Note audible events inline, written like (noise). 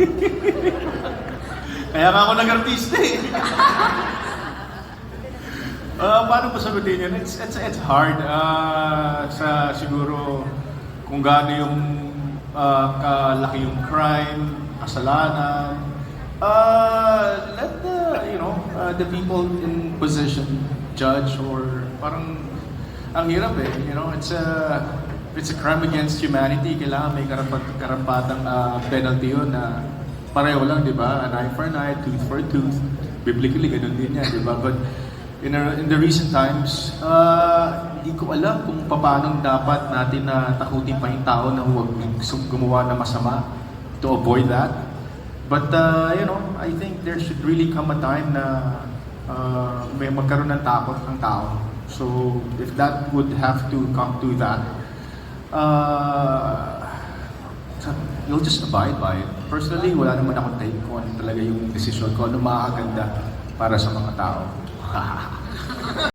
(laughs) Kaya nga ako nag-artista eh. (laughs) Ah, paano ba sagutin yun? It's, it's, it's hard. Ah, sa siguro kung gaano yung ah, kalaki yung crime, kasalanan. Ah, let the, you know, ah, the people in position judge or parang ang hirap eh, you know, it's a if it's a crime against humanity, kailangan may karapat, karapatang ah, penalty yun na pareho lang, di ba? An eye for an eye, tooth for a tooth. Biblically, ganun din yan, di ba? But in, a- in the recent times, uh, hindi ko alam kung paano dapat natin na takutin pa yung tao na huwag gum- gumawa na masama to avoid that. But, uh, you know, I think there should really come a time na uh, may magkaroon ng takot ang tao. So, if that would have to come to that, uh, you'll just abide by it. Personally, wala naman akong take kung ano talaga yung decision ko, ano makakaganda para sa mga tao. (laughs)